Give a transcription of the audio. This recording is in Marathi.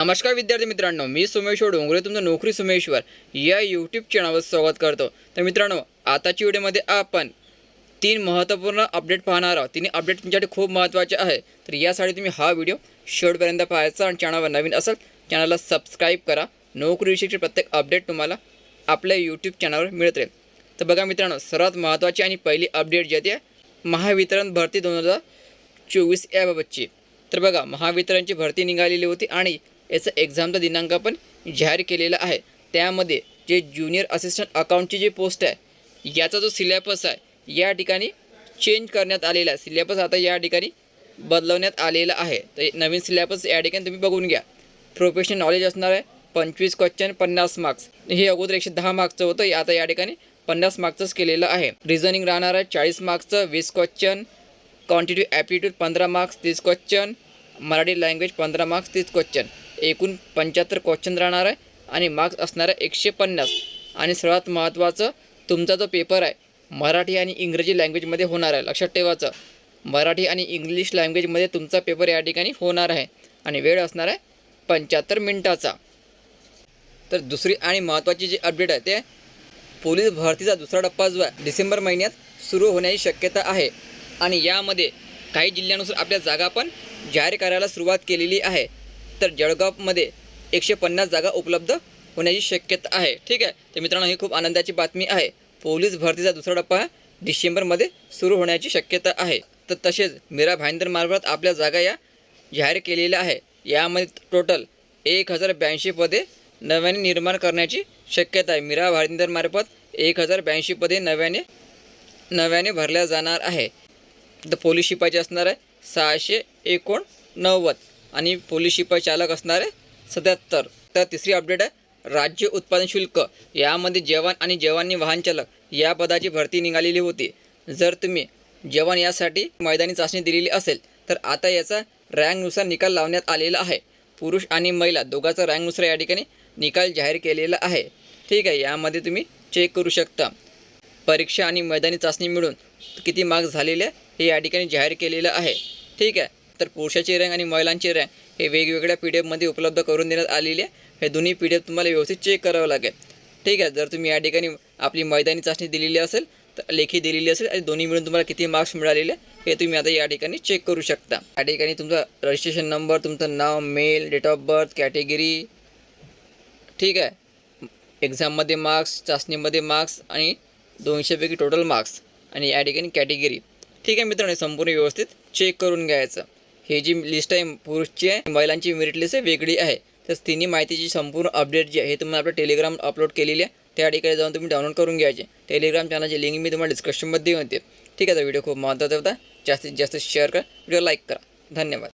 नमस्कार विद्यार्थी मित्रांनो मी सोमेश्वर डोंगरे तुमचं नोकरी सोमेश्वर या यूट्यूब चॅनलवर स्वागत करतो. तर मित्रांनो आताच्या व्हिडिओमध्ये आपण तीन महत्त्वपूर्ण अपडेट पाहणार आहोत. तिन्ही अपडेट तुमच्यासाठी खूप महत्त्वाचे आहे. तर यासाठी तुम्ही हा व्हिडिओ शेवटपर्यंत पाहायचा आणि चॅनलवर नवीन असेल चॅनलला सबस्क्राईब करा. नोकरीविषयीचे प्रत्येक अपडेट तुम्हाला आपल्या यूट्यूब चॅनलवर मिळत राहील. तर बघा मित्रांनो सर्वात महत्त्वाची आणि पहिली अपडेट जी आहे महावितरण भरती दोन हजार चोवीस याबाबतची. तर बघा महावितरणची भरती निघालेली होती आणि याचा एक्झामचा दिनांक पण जाहीर केलेला आहे. त्यामध्ये जे ज्युनियर असिस्टंट अकाउंटची जी पोस्ट आहे याचा जो सिलेबस आहे या ठिकाणी चेंज करण्यात आलेला आहे. सिलेबस आता या ठिकाणी बदलवण्यात आलेला आहे. तर नवीन सिलेबस या ठिकाणी तुम्ही बघून घ्या. प्रोफेशनल नॉलेज असणार आहे पंचवीस क्वेश्चन पन्नास मार्क्स हे अगोदर एकशे दहा मार्क्सचं होतं हे आता या ठिकाणी पन्नास मार्क्सच केलेलं आहे. रिझनिंग राहणार आहे चाळीस मार्क्सचं वीस क्वेश्चन क्वांटिटी ॲप्टिट्यूड पंधरा मार्क्स तीस क्वेश्चन मराठी लँग्वेज पंधरा मार्क्स तीस क्वेश्चन एकूण पंच्याहत्तर क्वेश्चन राहणार आहे आणि मार्क्स असणार आहे एकशे पन्नास. आणि सर्वात महत्त्वाचं तुमचा जो पेपर आहे मराठी आणि इंग्रजी लँग्वेजमध्ये होणार आहे. लक्षात ठेवायचं मराठी आणि इंग्लिश लँग्वेजमध्ये तुमचा पेपर या ठिकाणी होणार आहे. आणि वेळ असणार आहे पंच्याहत्तर मिनटाचा. तर दुसरी आणि महत्त्वाची जी अपडेट आहे ते पोलीस भरतीचा दुसरा टप्पा जो आहे डिसेंबर महिन्यात सुरू होण्याची शक्यता आहे. आणि यामध्ये काही जिल्ह्यानुसार आपल्या जागा पण जाहीर करायला सुरुवात केलेली आहे. तर जळगावमध्ये एकशे पन्नास जागा उपलब्ध होण्याची शक्यता आहे. ठीक आहे? तर मित्रांनो ही खूप आनंदाची बातमी आहे. पोलीस भरतीचा दुसरा टप्पा हा डिसेंबरमध्ये सुरू होण्याची शक्यता आहे. तर तसेच मीरा भाईंदरमार्फत आपल्या जागा या जाहीर केलेल्या आहे. यामध्ये टोटल एक हजार ब्याऐंशी पदे नव्याने निर्माण करण्याची शक्यता आहे. मीरा भाईंदरमार्फत एक हजार ब्याऐंशी पदे नव्याने नव्याने भरल्या जाणार आहे. तर पोलीस शिपाईचे असणार आहे सहाशे एकोणनव्वद. आणि पोलीस शिपाई चालक असणारे सत्याहत्तर तर तिसरी अपडेट आहे राज्य उत्पादन शुल्क. यामध्ये जवान आणि जवानी वाहन चालक या पदाची भरती निघालेली होती. जर तुम्ही जवान यासाठी मैदानी चाचणी दिलेली असेल तर आता याचा रँकनुसार निकाल लावण्यात आलेला आहे. पुरुष आणि महिला दोघांचा रँकनुसार या ठिकाणी निकाल जाहीर केलेला आहे. ठीक आहे यामध्ये तुम्ही चेक करू शकता. परीक्षा आणि मैदानी चाचणी मिळून किती मार्क्स झालेले आहे हे या ठिकाणी जाहीर केलेलं आहे. ठीक आहे तर पुरुषाची रँक आणि महिलांची रँक हे वेगवेगळ्या पी डी एफमध्ये उपलब्ध करून देण्यात आलेली आहे. हे दोन्ही पी डी एफ तुम्हाला व्यवस्थित चेक करावं लागेल. ठीक आहे जर तुम्ही या ठिकाणी आपली मैदानी चाचणी दिलेली असेल तर लेखी दिलेली असेल आणि दोन्ही मिळून तुम्हाला किती मार्क्स मिळालेले हे तुम्ही आता या ठिकाणी चेक करू शकता. या ठिकाणी तुमचा रजिस्ट्रेशन नंबर तुमचं नाव mail date of birth category ठीक आहे. एक्झाममध्ये मार्क्स चाचणीमध्ये मार्क्स आणि दोनशेपैकी टोटल मार्क्स आणि या ठिकाणी कॅटेगरी ठीक आहे मित्रांनो संपूर्ण व्यवस्थित चेक करून घ्यायचं. हे जी लिस्ट आहे पुरुषची आहे महिलांची मेरिट लिस्ट आहे वेगळी आहे. तर तिन्ही माहितीची संपूर्ण अपडेट जी आहे हे तुम्ही आपलं टेलिग्राम अपलोड केलेली आहे. त्या ठिकाणी जाऊन तुम्ही डाउनलोड करून घ्यायचे. टेलिग्राम चॅनलची लिंक मी तुम्हाला डिस्क्रिप्शनमध्ये होते ठीक आहे तर व्हिडिओ खूप महत्त्वाचा होता. जास्तीत जास्त शेअर करा. व्हिडिओ लाईक करा. धन्यवाद.